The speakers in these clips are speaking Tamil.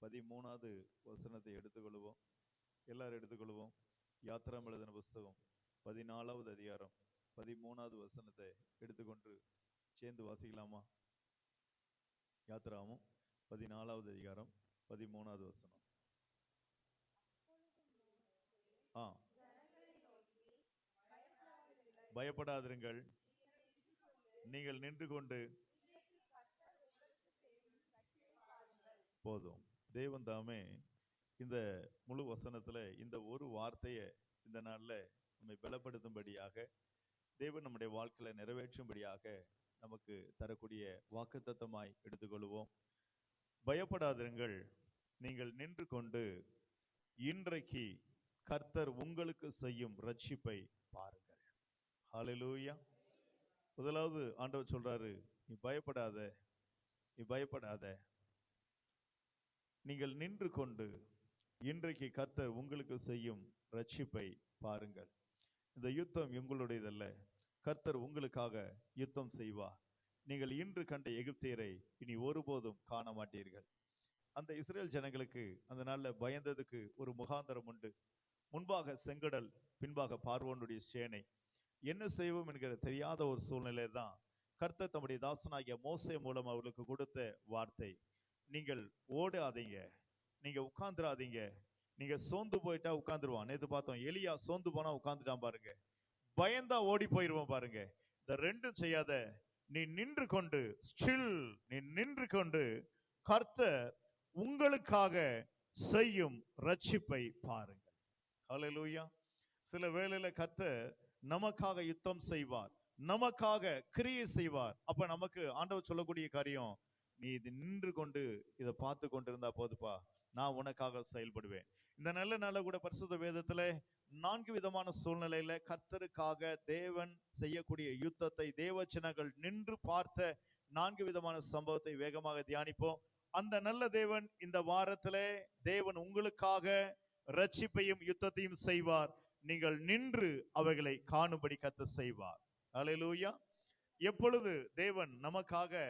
பதிமூணாவது வசனத்தை எடுத்துக்கொள்வோம். எல்லாரும் எடுத்துக்கொள்வோம். யாத்திரம் எழுதின புஸ்தகம் பதினாலாவது அதிகாரம் பதிமூணாவது வசனத்தை எடுத்துக்கொண்டு சேர்ந்து வாசிக்கலாமா? யாத்திராமும் பதினாலாவது அதிகாரம் பதிமூணாவது வசனம். ஆ. பயப்படாதிருங்கள். நீங்கள் நின்று கொண்டு போதும். தேவன் தாமே இந்த முழு வசனத்துல இந்த ஒரு வார்த்தையை இந்த நாள்ல நம்மை பலப்படுத்தும்படியாக தேவன் நம்முடைய வாழ்க்கையில நிறைவேற்றும்படியாக நமக்கு தரக்கூடிய வாக்குத்தத்தமாய் எடுத்துக்கொள்வோம். பயப்படாதிருங்கள். நீங்கள் நின்று கொண்டு இன்றைக்கு கர்த்தர் உங்களுக்கு செய்யும் ரட்சிப்பை பாருங்கள். ஹாலலூயா முதலாவது ஆண்டவர் சொல்றாரு நீ பயப்படாத நீ பயப்படாத. நீங்கள் நின்று கொண்டு இன்றைக்கு கர்த்தர் உங்களுக்கு செய்யும் ரட்சிப்பை பாருங்கள். இந்த யுத்தம் உங்களுடையதல்ல கர்த்தர் உங்களுக்காக யுத்தம் செய்வார். நீங்கள் இன்று கண்ட எகிப்தியரை இனி ஒருபோதும் காண மாட்டீர்கள் அந்த இஸ்ரேல் ஜனங்களுக்கு அந்த நாள்ல பயந்ததுக்கு ஒரு முகாந்தரம் உண்டு. முன்பாக செங்கடல் பின்பாக பார்வோனுடைய சேனை. என்ன செய்வோம் என்கிற தெரியாத ஒரு சூழ்நிலை தான் கர்த்தர் தம்முடைய தாசனாகிய மோசை மூலம் அவர்களுக்கு கொடுத்த வார்த்தை. நீங்கள் ஓடாதீங்க. நீங்க உட்காந்துடாதீங்க நீங்க சோர்ந்து போயிட்டா உட்காந்துருவான் நேத்து பார்த்தோம் எலியா சோர்ந்து போனா உட்காந்துட்டான் பாருங்க. பயந்தா ஓடி போயிருவோம் பாருங்க. இந்த ரெண்டும் செய்யாத நீ நின்று கொண்டு ஸ்டில் நீ நின்று கொண்டு கர்த்த உங்களுக்காக செய்யும் ரட்சிப்பை பாருங்கள். ஹalleluya சில வேளையில கர்த்த நமக்காக யுத்தம் செய்வார். நமக்காக கிரியை செய்வார். அப்ப நமக்கு ஆண்டவர் சொல்லக்கூடிய காரியம் நீ இது நின்று கொண்டு இதை பார்த்து கொண்டிருந்தா போதுப்பா நான் உனக்காக செயல்படுவேன். இந்த நல்ல நாள கூட பரிசுத்த வேதத்துல நான்கு விதமான சூழ்நிலையில கர்த்தருக்காக தேவன் செய்யக்கூடிய யுத்தத்தை தேவச்சனங்கள் நின்று பார்த்த நான்கு விதமான சம்பவத்தை வேகமாக தியானிப்போம். அந்த நல்ல தேவன் இந்த வாரத்துல தேவன் உங்களுக்காக ரட்சிப்பையும் யுத்தத்தையும் செய்வார். நீங்கள் நின்று அவைகளை காணும்படி கத்த செய்வார். அலையலூயா எப்பொழுது தேவன் நமக்காக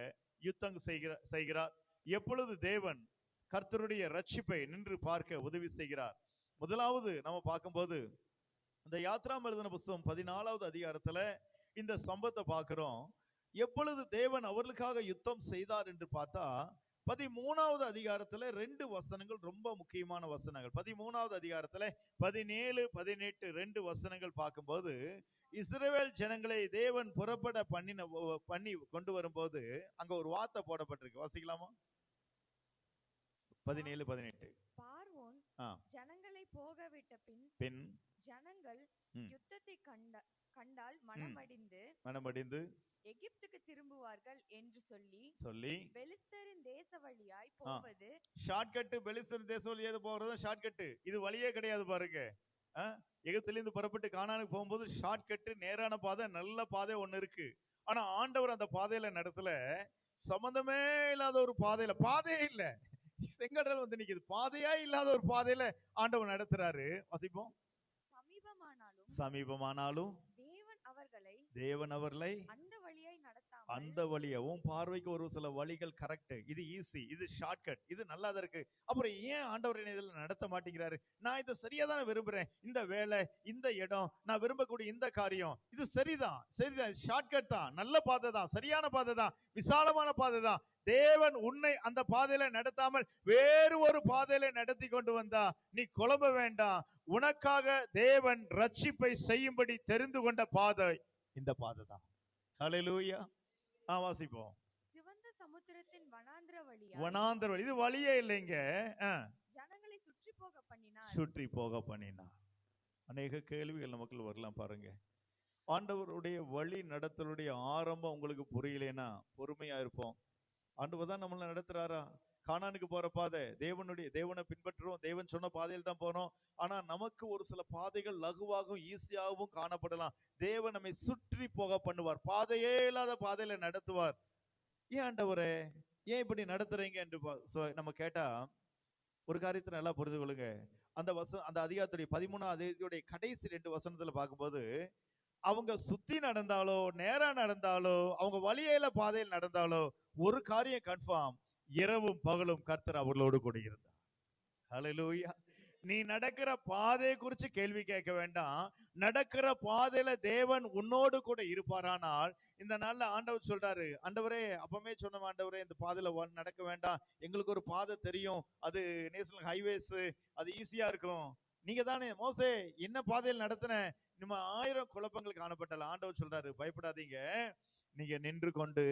யுத்தம் செய்கிற செய்கிறார். எப்பொழுது தேவன் கர்த்தருடைய ரட்சிப்பை நின்று பார்க்க உதவி செய்கிறார். முதலாவது நம்ம பார்க்கும்போது இந்த யாத்ராம் எழுதின புஸ்தகம் பதினாலாவது அதிகாரத்துல இந்த சம்பத்தை பார்க்கிறோம். எப்பொழுது தேவன் அவர்களுக்காக யுத்தம் செய்தார் என்று பார்த்தா பதிமூணாவது அதிகாரத்துல ரெண்டு வசனங்கள் ரொம்ப முக்கியமான வசனங்கள். பதிமூணாவது அதிகாரத்துல பதினேழு பதினெட்டு ரெண்டு வசனங்கள் பார்க்கும்போது இஸ்ரவேல் ஜனங்களை தேவன் புறப்பட பண்ணின பண்ணி கொண்டு வரும்போது அங்க ஒரு வார்த்தை போடப்பட்டிருக்கு. வாசிக்கலாமா? பதினேழு பதினெட்டு. பார்வோன் ஆ ஜனங்களை போக விட்ட பின் பின் ஜனங்கள். யுத்தத்தை கண்ட கண்டால் மனமடிந்து மனமடிந்து எகிப்துக்கு திரும்புவார்கள் என்று சொல்லி சொல்லி பெலிஸ்தரின் தேச வழியாய் போவது ஷார்ட்கட் பெலிஸ்தீன் தேசம் வழியாக போறது ஷார்ட்கட் இது வழியே கிடையாது பாருங்க? எகிப்திலிருந்து புறப்பட்டு கானானுக்கு போகும்போது ஷார்ட்கட் நேரான பாதை நல்ல பாதை ஒண்ணு இருக்கு. ஆனா ஆண்டவர் அந்த பாதையில நடத்தல. சம்பந்தமே இல்லாத ஒரு பாதையில பாதையே இல்ல. செங்கடல் வந்து நிக்குது. பாதையா இல்லாத ஒரு பாதையில ஆண்டவர் நடத்துறாரு. வசிப்போம். சமீபமானாலும் சமீபமானாலும் தேவன் அவர்களை தேவன் அவர்களை அந்த வழியாய் நடத்தாமல் அந்த வழிய உன் பார்வைக்கு ஒரு சில வழிகள் கரெக்ட் இது ஈஸி இது ஷார்ட்கட் இது நல்லா தான் இருக்கு. அப்புறம் ஏன் ஆண்டவர் இதுல நடத்த மாட்டேங்கிறாரு? நான் இதை சரியா தானே விரும்புறேன். இந்த வேலை இந்த இடம் நான் விரும்பக்கூடிய இந்த காரியம் இது சரிதான். சரிதான். ஷார்ட்கட் தான். நல்ல பாதை தான் சரியான பாதை தான் விசாலமான பாதை தான் தேவன் உன்னை அந்த பாதையில நடத்தாமல் வேறு ஒரு பாதையில நடத்தி கொண்டு வந்தா நீ குழம்ப வேண்டாம். உனக்காக தேவன் ரட்சிப்பை செய்யும்படி தெரிந்து கொண்ட பாதை இந்த பாதை தான் ஆ வாசிப்போம். சிவந்த சமுத்திரத்தின் வனாந்திர வழியாய் வனாந்தர வழி. இது வழியே இல்லைங்க. ஜனங்களை சுற்றி போக பண்ணினார். சுற்றி போக பண்ணினார். அநேக கேள்விகள் நமக்குள்ள வரலாம் பாருங்க. ஆண்டவருடைய வழி நடத்தலுடைய ஆரம்பம் உங்களுக்கு புரியலைன்னா பொறுமையா இருப்போம். ஆண்டவர் தான் நம்மளை நடத்துறாரா? காணானுக்கு போற பாதை தேவனுடைய தேவனை பின்பற்றுறோம் தேவன் சொன்ன பாதையில் தான் போறோம். ஆனா நமக்கு ஒரு சில பாதைகள் லகுவாகவும் ஈஸியாகவும் காணப்படலாம். தேவன் நம்மை சுற்றி போக பண்ணுவார். பாதையே இல்லாத பாதையில நடத்துவார். ஏன் ஆண்டவரே? ஏன் இப்படி நடத்துறீங்க என்று பா- நம்ம கேட்டா ஒரு காரியத்தை நல்லா புரிந்து கொள்ளுங்க. அந்த வச அந்த அதிகாரத்துடைய பதிமூணாம் அதிகாரத்துடைய கடைசி ரெண்டு வசனத்துல பார்க்கும்போது அவங்க சுத்தி நடந்தாலோ நேரா நடந்தாலோ அவங்க வழியில பாதையில் நடந்தாலோ ஒரு காரியம் கன்ஃபார்ம் இரவும் பகலும் கர்த்தர் அவர்களோடு கூட இருந்தார் ஹலலூயா நீ நடக்கிற பாதையை குறித்து கேள்வி கேட்க வேண்டாம். நடக்கிற பாதையில தேவன் உன்னோடு கூட இருப்பாரானால் இந்த நாள்ல ஆண்டவர் சொல்றாரு ஆண்டவரே அப்பமே சொன்ன ஆண்டவரே இந்த பாதையில நடக்க வேண்டாம். எங்களுக்கு ஒரு பாதை தெரியும். அது நேஷனல் ஹைவேஸ் அது ஈஸியா இருக்கும். நீங்க தானே மோசே என்ன பாதையில் நடத்தின? நம்ம ஆயிரம் குழப்பங்கள் காணப்பட்டல ஆண்டவர் சொல்றாரு பயப்படாதீங்க. நீங்க நின்று கொண்டு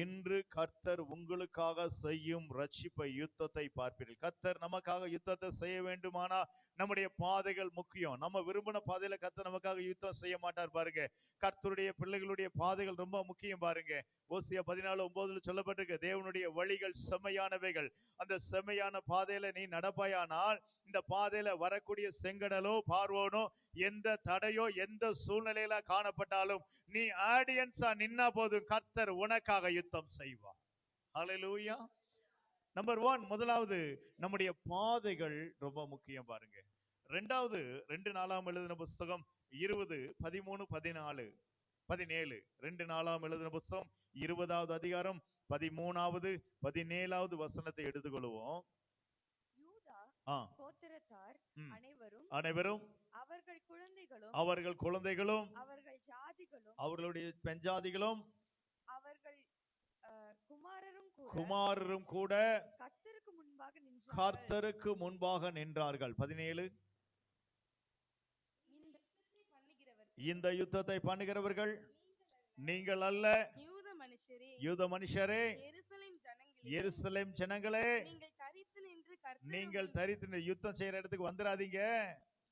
இன்று கர்த்தர் உங்களுக்காக செய்யும் ரட்சிப்பை யுத்தத்தை பார்ப்பீர்கள். கர்த்தர் நமக்காக யுத்தத்தை செய்ய வேண்டுமானா நம்முடைய பாதைகள் முக்கியம். நம்ம விரும்பின பாதையில கர்த்தர் நமக்காக யுத்தம் செய்ய மாட்டார் பாருங்க. கர்த்தருடைய பிள்ளைகளுடைய பாதைகள் ரொம்ப முக்கியம் பாருங்க. ஓசியா பதினாலு ஒன்பதுல சொல்லப்பட்டிருக்கு தேவனுடைய வழிகள் செம்மையானவைகள். அந்த செம்மையான பாதையில நீ நடப்பாயானால் இந்த பாதையில வரக்கூடிய செங்கடலோ பார்வோனோ எந்த தடையோ எந்த சூழ்நிலையில காணப்பட்டாலும் நீ ஆடியன்ஸா நின்னா போதும் கர்த்தர் உனக்காக யுத்தம் செய்வார். ஹalleluya நம்பர் ஒன் முதலாவது நம்முடைய பாதைகள் ரொம்ப முக்கியம் பாருங்க. ரெண்டாவது ரெண்டு நாளாம் எழுதின புஸ்தகம் இருபது பதிமூணு பதினாலு பதினேழு. ரெண்டு நாளாம் எழுதின புஸ்தகம் இருபதாவது அதிகாரம் பதிமூணாவது பதினேழாவது வசனத்தை எடுத்துக்கொள்வோம். அனைவரும் அனைவரும் அவர்கள் குழந்தைகளும் அவர்கள் குழந்தைகளும் அவர்கள் ஜாதிகளும் அவர்களுடைய பெஞ்சாதிகளும் அவர்கள் குமாரரும் கூட குமாரரும் கூட கர்த்தருக்கு முன்பாக நின்றார்கள். கர்த்தருக்கு முன்பாக நின்றார்கள். பதினேழு. இந்த யுத்தத்தை பண்ணுகிறவர் இந்த யுத்தத்தை பண்ணுகிறவர்கள் நீங்கள் அல்ல. யூத மனுஷரே யூத மனுஷரே எருசலேம் ஜனங்களே எருசலேம் ஜனங்களே நீங்கள் தரித்து நின்று கர்த்தர் நீங்கள் உங்கள் தரித்து நின்று யுத்தம் செய்யற இடத்துக்கு வந்துடாதீங்க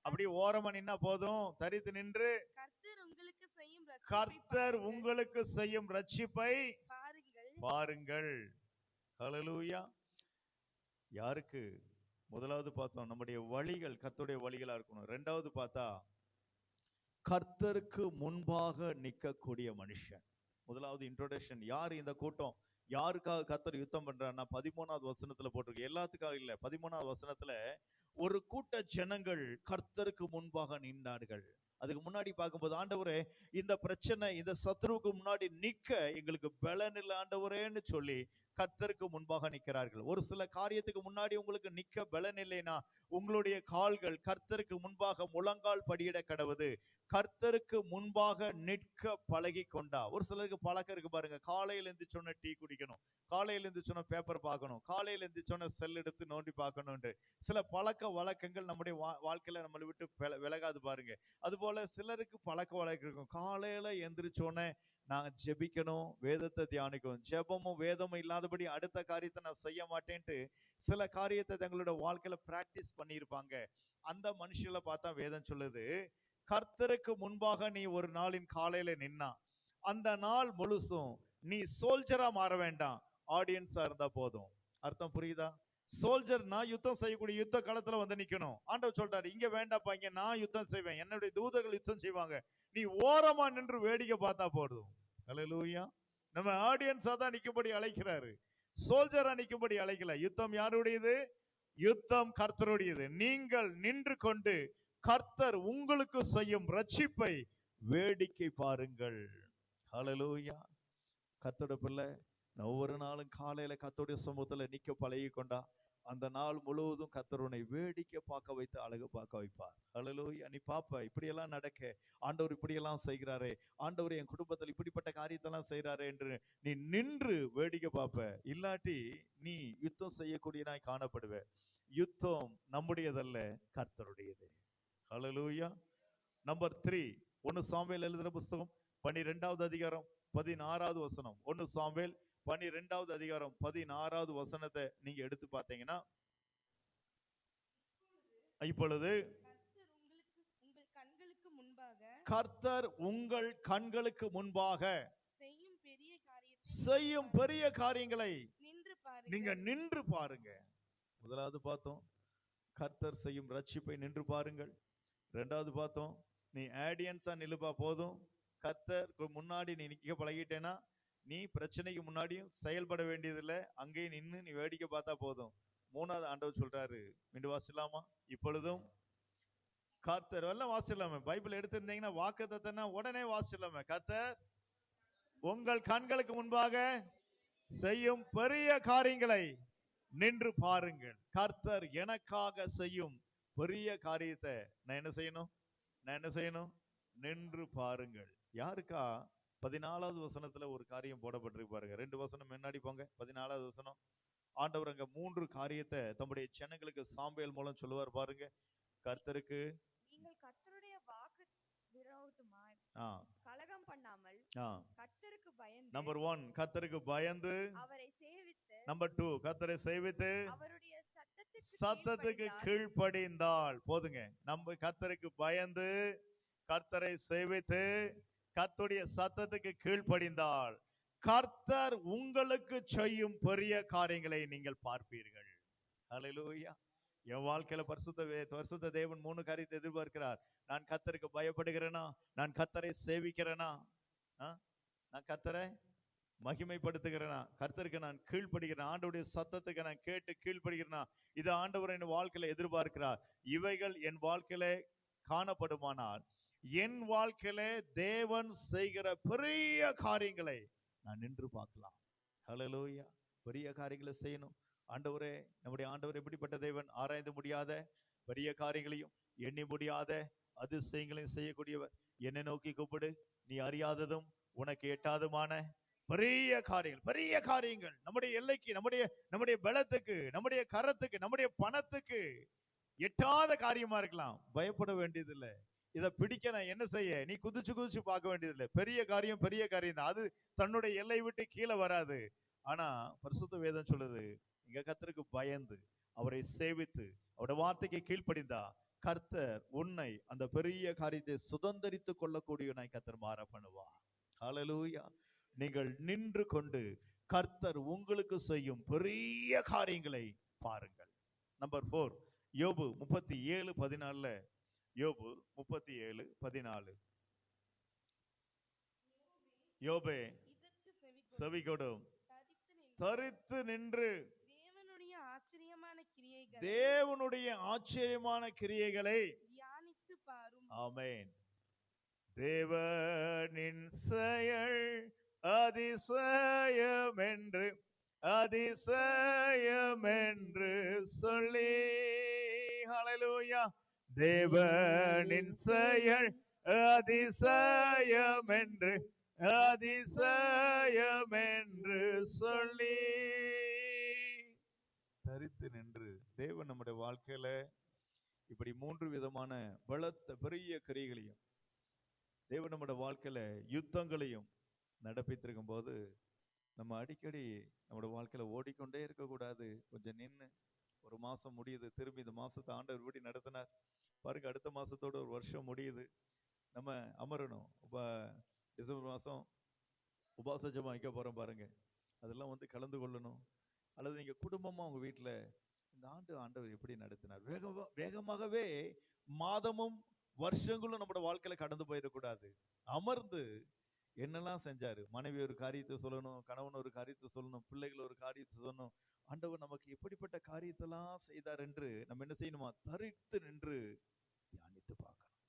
அப்படி ஓரமா நின்னா போதும். தரித்து நின்று கர்த்தர் உங்களுக்கு செய்யும் ரட்சிப்பை கர்த்தர் பாருங்கள். ஹalleluya யாருக்கு? முதலாவது பார்த்தோம். நம்முடைய வழிகள் கர்த்தருடைய வழிகளா இருக்கணும். ரெண்டாவது பார்த்தா கர்த்தருக்கு முன்பாக நிற்கக்கூடிய மனுஷன். முதலாவது இன்ட்ரோடக்ஷன் யார் இந்த கூட்டம்? யாருக்காக கர்த்தர் யுத்தம் பண்றாருன்னா பதிமூணாவது வசனத்துல போட்டிருக்கு. எல்லாத்துக்காக இல்ல பதிமூணாவது வசனத்துல ஒரு கூட்ட ஜனங்கள் கர்த்தருக்கு முன்பாக நின்றார்கள். அதுக்கு முன்னாடி பார்க்கும்போது ஆண்டவரே இந்த பிரச்சனை இந்த சத்ருவுக்கு முன்னாடி நிக்க எங்களுக்கு பலன் இல்லை ஆண்டவரேன்னு சொல்லி கர்த்தருக்கு முன்பாக நிற்கிறார்கள். ஒரு சில காரியத்துக்கு முன்னாடி உங்களுக்கு நிற்க பலன் இல்லைனா உங்களுடைய கால்கள் கர்த்தருக்கு முன்பாக முழங்கால் படியிட கடவுது. கர்த்தருக்கு முன்பாக நிற்க பழகி கொண்டா ஒரு சிலருக்கு பழக்கம் இருக்கு பாருங்க. காலையில இருந்து சொன்ன டீ குடிக்கணும். காலையில இருந்து சொன்ன பேப்பர் பார்க்கணும். காலையில இருந்து சொன்ன செல் எடுத்து நோண்டி பார்க்கணும்னு சில பழக்க வழக்கங்கள் நம்முடைய வா- வாழ்க்கையில நம்மளை விட்டு விலகாது பாருங்க. அதுபோல சிலருக்கு பழக்க வழக்கம் இருக்கும். காலையில எந்திரிச்சோன்னே நான் ஜெபிக்கணும் வேதத்தை தியானிக்கணும். ஜெபமும் வேதமும் இல்லாதபடி அடுத்த காரியத்தை நான் செய்ய மாட்டேன்ட்டு சில காரியத்தை தங்களோட வாழ்க்கையில பிராக்டிஸ் பண்ணியிருப்பாங்க. அந்த மனுஷில பார்த்தா வேதம் சொல்லுது கர்த்தருக்கு முன்பாக நீ ஒரு நாளின் காலையில நின்னா அந்த நாள் முழுசும் நீ சோல்ஜரா மாற வேண்டாம். ஆடியன்ஸா இருந்தா போதும். அர்த்தம் புரியுதா? சோல்ஜர் நான் யுத்தம் செய்யக்கூடிய யுத்த காலத்துல வந்து நிக்கணும். ஆண்டவர் சொல்றாரு இங்க வேண்டாப்பா இங்க நான் யுத்தம் செய்வேன். என்னுடைய தூதர்கள் யுத்தம் செய்வாங்க. நீ ஓரமா நின்று வேடிக்கை பார்த்தா போதும். அலையலூயா நம்ம ஆடியன்ஸா தான் நிற்கும்படி அழைக்கிறாரு. சோல்ஜரா நிற்கும்படி அழைக்கல. யுத்தம் யாருடையது? யுத்தம் கர்த்தருடையது. நீங்கள் நின்று கொண்டு கர்த்தர் உங்களுக்கு செய்யும் ரட்சிப்பை வேடிக்கை பாருங்கள். ஹலலூயா கத்தோட பிள்ளை ஒவ்வொரு நாளும் காலையில கத்தோடைய சமூகத்துல நிக்க பழகி கொண்டா அந்த நாள் முழுவதும் கர்த்தர் உன்னை வேடிக்கை பார்க்க வைத்து அழகு பார்க்க வைப்பார். அழலோய் நீ பாப்ப இப்படியெல்லாம் நடக்க. ஆண்டவர் இப்படியெல்லாம் செய்கிறாரே. ஆண்டவர் என் குடும்பத்தில் இப்படிப்பட்ட காரியத்தெல்லாம் செய்கிறாரே என்று நீ நின்று வேடிக்கை பார்ப்ப இல்லாட்டி நீ யுத்தம் செய்யக்கூடியனாய் காணப்படுவ. யுத்தம் நம்முடையதல்ல கர்த்தருடையது. ஹalleluya நம்பர் த்ரீ ஒன்று சாம்பேல் எழுதுகிற புஸ்தகம் பனிரெண்டாவது அதிகாரம் பதினாறாவது வசனம். ஒன்று சாம்பேல் பனிரெண்டாவது அதிகாரம் பதினாறாவது வசனத்தை நீங்க எடுத்து பார்த்தீங்கன்னா இப்பொழுது கர்த்தர் உங்கள் கண்களுக்கு முன்பாக செய்யும் பெரிய செய்யும் பெரிய காரியங்களை நீங்க நின்று பாருங்க. முதலாவது பார்த்தோம் கர்த்தர் செய்யும் ரட்சிப்பை நின்று பாருங்கள். ரெண்டாவது பார்த்தோம் நீ ஆடியன்ஸா நிலுப்பா போதும். கர்த்தருக்கு முன்னாடி நீ நிக்க பழகிட்டேன்னா நீ பிரச்சனைக்கு முன்னாடியும் செயல்பட வேண்டியதில்லை அங்கேயே நின்னு நீ வேடிக்கை பார்த்தா போதும். மூணாவது ஆண்டவர் சொல்றாரு மீண்டும் வாசிடலாமா இப்பொழுதும் கர்த்தர் எல்லாம் வாசிடலாமே பைபிள் எடுத்திருந்தீங்கன்னா வாக்குத்தத்தனா உடனே வாசிடலாமே கர்த்தர் உங்கள் கண்களுக்கு முன்பாக செய்யும் பெரிய காரியங்களை நின்று பாருங்கள். கர்த்தர் எனக்காக செய்யும் பெரிய காரியத்தை நான் என்ன செய்யணும்? நான் என்ன செய்யணும்? நின்று பாருங்கள். யாருக்கா? பதினாலாவது வசனத்துல ஒரு காரியம் போடப்பட்டிருக்கு பாருங்க. ரெண்டு வசனம் முன்னாடி போங்க. பதினாலாவது வசனம். ஆண்டவர் அங்க மூன்று காரியத்தை தம்முடைய ஜனங்களுக்கு சாம்பேல் மூலம் சொல்லுவார் பாருங்க. கர்த்தருக்கு நீங்கள் கர்த்தருடைய வாக்கு விரோதமாய் கலகம் பண்ணாமல் கர்த்தருக்கு பயந்து நம்பர் ஒன் கர்த்தருக்கு பயந்து அவரை சேவித்து நம்பர் டூ கர்த்தரை சேவித்து அவருடைய சத்தத்துக்கு கீழ்ப்படிந்தால் போதுங்க. நம்ம கர்த்தருக்கு பயந்து கர்த்தரை சேவித்து கர்த்தருடைய சத்தத்துக்கு கீழ்ப்படிந்தால் கர்த்தர் உங்களுக்கு செய்யும் பெரிய காரியங்களை நீங்கள் பார்ப்பீர்கள். ஹalleluya என் வாழ்க்கையில பரிசுத்த பரிசுத்த தேவன் மூணு காரியத்தை எதிர்பார்க்கிறார். நான் கர்த்தருக்கு பயப்படுகிறேனா? நான் கர்த்தரை சேவிக்கிறேனா? நான் கர்த்தரை மகிமைப்படுத்துகிறேனா? கர்த்தருக்கு நான் கீழ்ப்படுகிறேன். ஆண்டவுடைய சத்தத்துக்கு நான் கேட்டு கீழ்ப்படுகிறேனா? இது ஆண்டவர் என் வாழ்க்கையில எதிர்பார்க்கிறார். இவைகள் என் வாழ்க்கையில காணப்படுமானால் என் வாழ்க்கையில தேவன் செய்கிற பெரிய காரியங்களை நான் நின்று பார்க்கலாம். ஹலலோயா பெரிய காரியங்களை செய்யணும். ஆண்டவரே நம்முடைய ஆண்டவர் எப்படிப்பட்ட தேவன்? ஆராய்ந்து முடியாத பெரிய காரியங்களையும் எண்ணி முடியாத அதிசயங்களையும் செய்யக்கூடியவர். என்னை நோக்கி கூப்பிடு. நீ அறியாததும் உனக்கு எட்டாதுமான பெரிய காரியங்கள் பெரிய காரியங்கள். நம்முடைய எல்லைக்கு நம்முடைய நம்முடைய பலத்துக்கு நம்முடைய கரத்துக்கு நம்முடைய பணத்துக்கு எட்டாத காரியமா இருக்கலாம். பயப்பட வேண்டியதில்லை. இதை பிடிக்க நான் என்ன செய்ய? நீ குதிச்சு குதிச்சு பார்க்க வேண்டியதில்லை. பெரிய காரியம் பெரிய காரியம் தான். அது தன்னுடைய எல்லை விட்டு கீழே வராது. ஆனா பரிசுத்த வேதம் சொல்லுது இங்க கத்தருக்கு பயந்து அவரை சேவித்து அவருடைய வார்த்தைக்கு கீழ்ப்படிந்தா கர்த்தர் உன்னை அந்த பெரிய காரியத்தை சுதந்தரித்து கொள்ளக்கூடியவனாய் கர்த்தர் மாற பண்ணுவா ஹalleluya நீங்கள் நின்று கொண்டு கர்த்தர் உங்களுக்கு செய்யும் பெரிய காரியங்களை பாருங்கள். நம்பர் ஃபோர் யோபு முப்பத்தி ஏழு பதினாலுல யோபு முப்பத்தி ஏழு பதினாலு. யோபே செவி கொடும் தரித்து நின்று. தரித்து நின்று. தேவனுடைய ஆச்சரியமான கிரியைகளை. தேவனுடைய ஆச்சரியமான கிரியைகளை. தியானித்து பாரும். ஆமென். தேவனின் செயல் அதிசயம் என்று அதிசயம் என்று சொல்லி. ஹalleluya. தேவனின் செயல் அதிசயம் என்று அதிசயம் என்று சொல்லி. தரித்து நின்று தேவன் நம்முடைய வாழ்க்கையில இப்படி மூன்று விதமான பலத்த பெரிய கிரியைகளையும் தேவன் நம்முடைய வாழ்க்கையில யுத்தங்களையும் நடப்பித்திருக்கும் போது நம்ம அடிக்கடி நம்மளோட வாழ்க்கையில ஓடிக்கொண்டே இருக்கக்கூடாது. கொஞ்சம் நின்று ஒரு மாசம் முடியுது திரும்பி இந்த மாசத்தை ஆண்டவர் இப்படி நடத்தினார். பாருங்க அடுத்த மாசத்தோட ஒரு வருஷம் முடியுது. நம்ம அமரணும். இப்போ டிசம்பர் மாசம் உபாச ஜெபம் வைக்க போறோம் பாருங்க. அதெல்லாம் வந்து கலந்து கொள்ளணும். அல்லது நீங்கள் குடும்பமா உங்கள் வீட்டுல இந்த ஆண்டு ஆண்டவர் எப்படி நடத்தினார்? வேகமாக வேகமாகவே மாதமும் வருஷங்களும் நம்மளோட வாழ்க்கையில கடந்து போயிடக்கூடாது. அமர்ந்து என்னெல்லாம் செஞ்சாரு? மனைவி ஒரு காரியத்தை சொல்லணும் கணவன் ஒரு காரியத்தை சொல்லணும் பிள்ளைகள் ஒரு காரியத்தை சொல்லணும். ஆண்டவர் நமக்கு எப்படிப்பட்ட காரியத்தெல்லாம் செய்தார் என்று நம்ம என்ன செய்யணுமா? தரித்து நின்று தியானித்து பார்க்கணும்.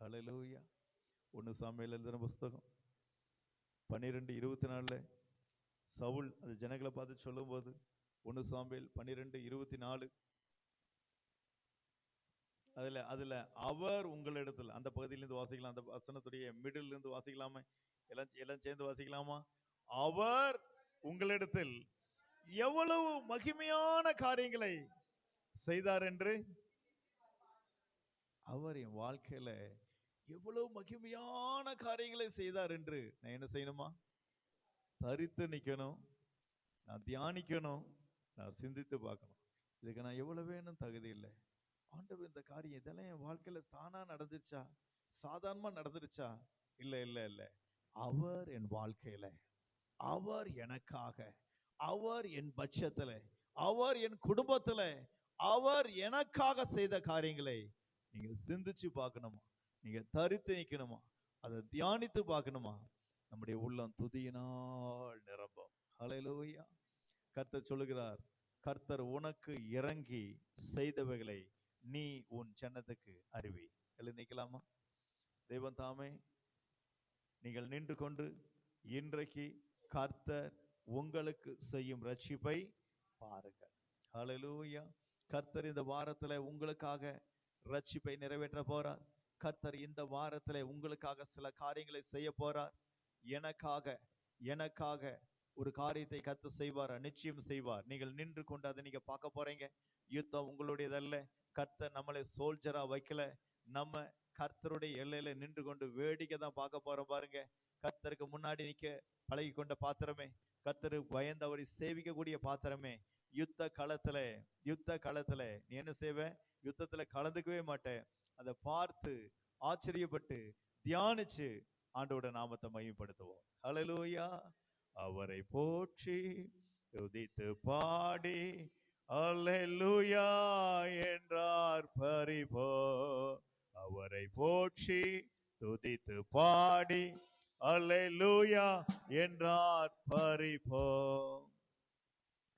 ஹலலூயா ஒன்று சாமியில் எழுதின புஸ்தகம். பன்னிரெண்டு இருபத்தி நாலுல சவுல் அந்த ஜனங்களை பார்த்து சொல்லும்போது ஒன்று சாம்பியல் பன்னிரெண்டு இருபத்தி நாலு அதுல அதுல அவர் உங்களிடத்தில் அந்த பகுதியிலேருந்து வாசிக்கலாம் அந்த வசனத்துடைய மிடில் இருந்து வாசிக்கலாமே. எல்லாம் எல்லாம் சேர்ந்து வாசிக்கலாமா? அவர் உங்களிடத்தில் எவ்வளவு மகிமையான காரியங்களை செய்தார் என்று? அவர் என் வாழ்க்கையில எவ்வளவு மகிமையான காரியங்களை செய்தார் என்று நான் என்ன செய்யணுமா? தரித்து நிக்கணும். நான் தியானிக்கணும். நான் சிந்தித்து பார்க்கணும். இதுக்கு நான் எவ்வளவு வேணும் தகுதி இல்லை. ஆண்டவர் இந்த காரியம் இதெல்லாம் என் வாழ்க்கையில தானா நடந்துச்சா சாதாரணமா நடந்துருச்சா? இல்லை இல்ல இல்ல. அவர் என் வாழ்க்கையில அவர் எனக்காக அவர் என் பட்சத்துல அவர் என் குடும்பத்துல அவர் எனக்காக செய்த காரியங்களை நீங்க சிந்திச்சு பார்க்கணுமா? நீங்க தரித்து நிக்கணுமா அதை தியானித்து பார்க்கணுமா? நம்முடைய உள்ளம் துதியினால் நிரம்பும். ஹலையிலோயா கர்த்தர் சொல்லுகிறார் கர்த்தர் உனக்கு இறங்கி செய்தவைகளை நீ உன் ஜன்னத்துக்கு அறிவி எழுந்திக்கலாமா தெய்வம் தாமே நீங்கள் நின்று கொண்டு இன்றைக்கு கர்த்தர் உங்களுக்கு செய்யும் ரட்சிப்பை பாருங்கள். அலலூயா கர்த்தர் இந்த வாரத்துல உங்களுக்காக ரட்சிப்பை நிறைவேற்ற போறார். கர்த்தர் இந்த வாரத்துல உங்களுக்காக சில காரியங்களை செய்ய போறார். எனக்காக எனக்காக ஒரு காரியத்தை கத்து செய்வார் நிச்சயம் செய்வார். நீங்கள் நின்று கொண்டு அதை நீங்க பார்க்க போறீங்க. யுத்தம் உங்களுடையதல்ல. கர்த்தர் நம்மளை சோல்ஜரா வைக்கல. நம்ம கர்த்தருடைய எல்லையில நின்று கொண்டு வேடிக்கை தான் பார்க்க போறோம் பாருங்க. கர்த்தருக்கு முன்னாடி நிக்க பழகி கொண்ட பாத்திரமே கர்த்தருக்கு பயந்து அவரை சேவிக்கக்கூடிய பாத்திரமே யுத்த களத்துல யுத்த களத்துல நீ என்ன செய்வ? யுத்தத்துல கலந்துக்கவே மாட்டேன் அதை பார்த்து ஆச்சரியப்பட்டு தியானிச்சு ஆண்டோட நாமத்தை மையப்படுத்துவோம் அலலூயா அவரை போற்றி துதித்து பாடி அல்லேலூயா என்றார் பரிபோ அவரை போற்றி துதித்து பாடி அல்லேலூயா என்றார் பரிபோ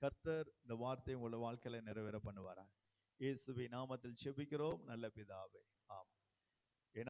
கர்த்தர் இந்த வார்த்தை உங்களோட வாழ்க்கையில நிறைவேற பண்ணுவாரா? இயேசுவை நாமத்தில் செபிக்கிறோம். நல்ல பிதாவே. ஆமா